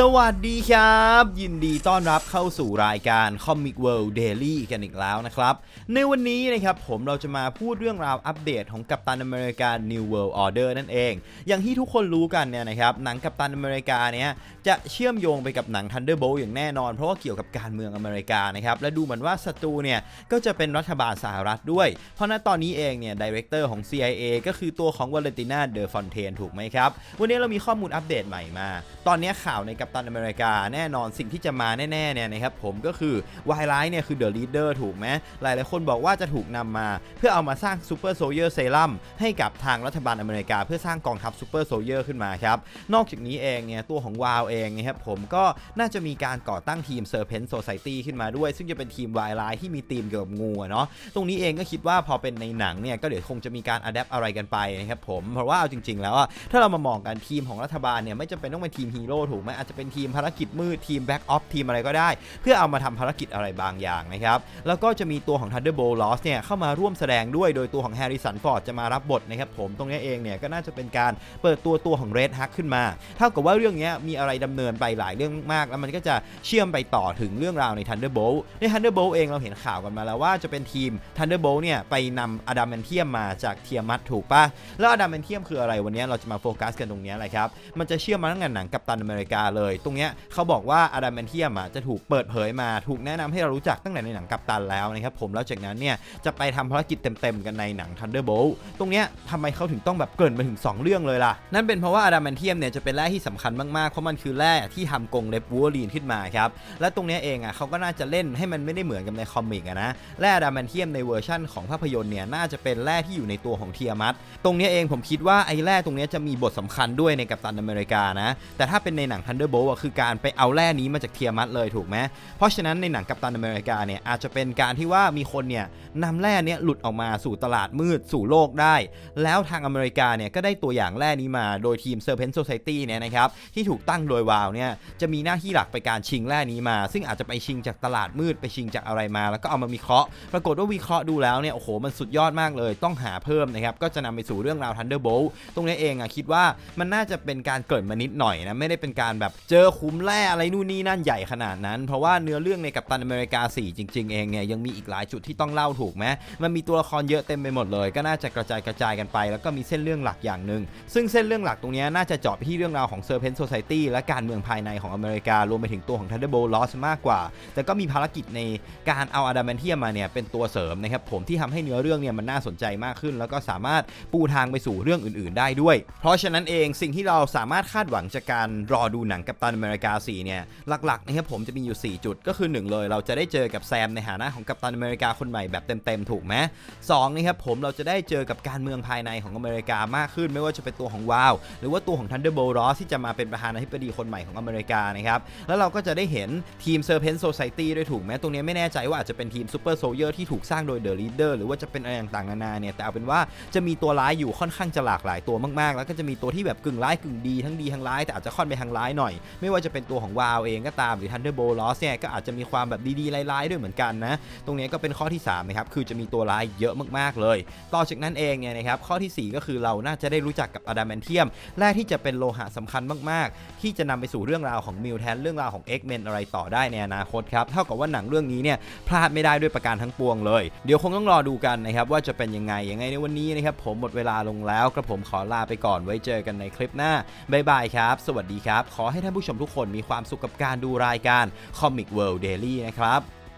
สวัสดีครับ ยินดีต้อนรับเข้าสู่รายการ Comic World Daily กันอีกแล้วนะครับ ในวันนี้นะครับผมเราจะมาพูดเรื่องราวอัปเดตของกัปตันอเมริกา New World Order นั่นเอง อย่างที่ทุกคนรู้กันเนี่ยนะครับหนังกัปตันอเมริกาเนี่ยจะเชื่อมโยงไปกับหนัง Thunderbolt อย่างแน่นอน เพราะว่าเกี่ยวกับการเมืองอเมริกานะครับและดูเหมือนว่าศัตรูเนี่ยก็จะเป็นรัฐบาลสหรัฐด้วย เพราะณตอนนี้เองเนี่ยดีเรคเตอร์ของ CIA ก็คือตัวของวาเลนติน่าเดอฟอนเทนถูกไหมครับวันนี้เรามีข้อมูลอัปเดตใหม่มา ตอนนี้ข่าวในกัปตันอเมริกาแน่นอนสิ่งที่จะมาแน่ๆเนี่ยนะครับผมก็คือวายไลท์เนี่ยคือเดอะลีดเดอร์ถูกไหมหลายหลายๆคนบอกว่าจะถูกนำมา เพื่อเอามาสร้างซูเปอร์โซเยอร์เซรั่มให้กับทางรัฐบาลอเมริกา เพื่อสร้างกองทัพซูเปอร์โซเยอร์ขึ้นมาครับนอกจากนี้เองเนี่ยตัวของวาวเองนะครับผมก็น่าจะมีการก่อตั้งทีม Serpent Society ขึ้นมาด้วย ซึ่งจะเป็นทีมวายไลท์ที่มีธีมเกี่ยวกับงูเนาะตรงนี้เองก็คิดว่าพอเป็นในหนังเนี่ยก็เดี๋ยวคงจะมีการอัดแอปอะไรกันไปนะครับผมเพราะว่าเอาจริง ๆ แล้วถ้าเรามามองกันทีมของรัฐบาลเนี่ยไม่จำเป็นต้องเป็นทีมฮีโร่ถูกไหมอาจจะเป็นทีมภารกิจมืดทีมแบ็กออฟทีมอะไรก็ได้ เพื่อเอามาทำภารกิจอะไรบางอย่างนะครับ แล้วก็จะมีตัวของ Thunderbolt Lost เนี่ยเข้ามาร่วมแสดงด้วยโดยตัวของ Harrison Ford จะมารับบทนะครับผมตรงนี้เองเนี่ยก็น่าจะเป็นการเปิดตัวตัวของ Red Hulk ขึ้นมา เท่ากับว่าเรื่องนี้มีอะไรดำเนินไปหลายเรื่องมาก แล้วมันก็จะเชื่อมไปต่อถึงเรื่องราวใน Thunderbolt ใน Thunderbolt เองเราเห็นข่าวกันมาแล้วว่าจะเป็นทีม Thunderbolt เนี่ยไปนำอดัมแมนเทียมมาจากเทียมัตถูกปะแล้วอดัมแมนเทียมคืออะไรวันนี้เราจะมาโฟกัสกันตรงนี้แหละครับมันจะเชื่อมมาตั้งแต่หนังกัปตันอเมริกาเลยตรงเนี้ยเขาบอกว่าอะดัมแมนเทียมอะจะถูกเปิดเผยมาถูกแนะนำให้เรารู้จักตั้งแต่ในหนังกัปตันแล้วนะครับผมแล้วจากนั้นเนี่ยจะไปทำภารกิจเต็มๆกันในหนัง Thunderbolt ตรงเนี้ยทำไมเขาถึงต้องแบบเกินมาถึง 2 เรื่องเลยล่ะ นั่นเป็นเพราะว่าอะดัมแมนเทียมเนี่ยจะเป็นแร่ที่สำคัญมากๆ เพราะมันคือแร่ที่ทำกงเล็บวูลลีนขึ้นมาครับและตรงเนี้ยเองอะเขาก็น่าจะเล่นให้มันไม่ได้เหมือนกับในคอมิกอะนะแร่อะดามนเทียมในเวอร์ชั่นของภาพยนตร์เนี่ยน่าจะเป็นแร่ที่อยู่ในตัวของเทียมัตตรงเนี้ยเองผมคิดว่าไอ้แร่ตรงเนี้ยจะมีบทสำคัญด้วยในกัปตันอเมริกานะแต่ถ้าเป็นในหนัง Thunderbolt อะคือการไปเอาแร่นี้มาจากเทียมัตเลยถูกไหมเพราะฉะนั้นในหนังกัปตันอเมริกาเนี่ยอาจจะเป็นการที่ว่ามีคนเนี่ยนำแร่เนี้ยหลุดออกมาสู่ตลาดมืดสู่โลกได้ แล้วทางอเมริกาเนี่ยก็ได้ตัวอย่างแร่นี้มาโดยทีม Serpent Society เนี่ยนะครับที่ถูกตั้งโดยวาวเนี่ยจะมีหน้าที่หลักไปการชิงแร่นี้มา ซึ่งอาจจะไปชิงจากตลาดมืดไปชิงจากอะไรมา แล้วก็เอามาวิเคราะห์ ปรากฏว่าวิเคราะห์ดูแล้วเนี่ยโอ้โหมันสุดยอดมากเลย ต้องหาเพิ่มนะครับก็จะนำไปสู่เรื่องราว Thunderbolt ตรงนี้เองอะคิดว่ามันน่าจะเป็นการเกิดมานิดหน่อยนะไม่ได้เป็นการแบบเจอคุ้มแร่อะไรนู่นนี่นั่นใหญ่ขนาดนั้น เพราะว่าเนื้อเรื่องในกัปตันอเมริกา 4 จริง ๆ เองเนี่ยยังมีอีกหลายจุดที่ต้องเล่าถูกไหมมันมีตัวละครเยอะเต็มไปหมดเลย ก็น่าจะกระจายกระจายกันไป แล้วก็มีเส้นเรื่องหลักอย่างหนึ่งซึ่งเส้นเรื่องหลักตรงนี้น่าจะเจาะไปที่เรื่องราวของ Serpent Society และการเมืองภายในของอเมริการวมไปถึงตัวของ Thunderbolt Lost มากกว่า แต่ก็มีภารกิจในการเอาอะดามนเทียมมาเนี่ยเป็นตัวเสริมนะครับผมที่ทำให้เนื้อเรื่องเนี่ยมันน่าสนใจมากขึ้น แล้วก็สามารถปูทางไปสู่เรื่องอื่น ๆ ได้ด้วย เพราะฉะนั้นเองสิ่งที่เราสามารถคาดหวังจากการรอดูหนังกัปตันอเมริกา4เนี่ยหลักๆนะครับผมจะมีอยู่ 4 จุดก็คือ 1 เลย เราจะได้เจอกับแซมในฐานะของกัปตันอเมริกาคนใหม่แบบเต็มๆถูกไหมสองนะครับผมเราจะได้เจอกับการเมืองภายในของอเมริกามากขึ้น ไม่ว่าจะเป็นตัวของวาวหรือว่าตัวของ Thunderbolt Ross ที่จะมาเป็นประธานาธิบดีคนใหม่ของอเมริกานะครับแล้วเราก็จะได้เห็นทีม Serpent Society ด้วยถูกไหมตรงนี้ไม่แน่ใจว่าอาจจะเป็นทีม Super Soldier ที่ถูกสร้างโดย The Leader หรือว่าจะเป็นอะไรต่างๆนานาเนี่ยแต่เอาเป็นว่าจะมีตัวร้ายอยู่ค่อนข้างจะหลากหลายตัวมากๆ แล้วก็จะมีตัวที่แบบกึ่งร้ายกึ่งดีทั้งดีทั้งร้ายแต่อาจจะค่อนไปทางร้ายหน่อยไม่ว่าจะเป็นตัวของวาวเองก็ตามหรือ Thunderbolt Ross เนี่ยก็อาจจะมีความแบบดีๆร้ายๆด้วยเหมือนกันนะ ตรงนี้ก็เป็นข้อที่3นะครับคือจะมีตัวร้ายเยอะมากๆเลย ต่อจากนั้นเองเนี่ยนะครับข้อทีสี่4 ก็คือเราน่าจะได้รู้จักกับอะดามนเทียมแร่ที่จะเป็นโลหะสำคัญมากๆ ที่จะนำไปสู่เรื่องราวของมิวแทนเรื่องราวของ X-Men อะไรต่อได้ในอนาคตครับเท่ากับว่าหนังเรื่องนี้เนี่ยพลาดไม่ได้ด้วยประการทั้งปวงเลย เดี๋ยวคงต้องรอดูกันนะครับว่าจะเป็นยังไงยังไงในวันนี้นะครับผมหมดเวลาลงแล้วกระผมขอลาไปก่อนไว้เจอกันในคลิปหน้าบ๊ายบายครับ สวัสดีครับ ขอให้ท่านผู้ชมทุกคนมีความสุขกับการดูรายการ Comic World Daily นะครับ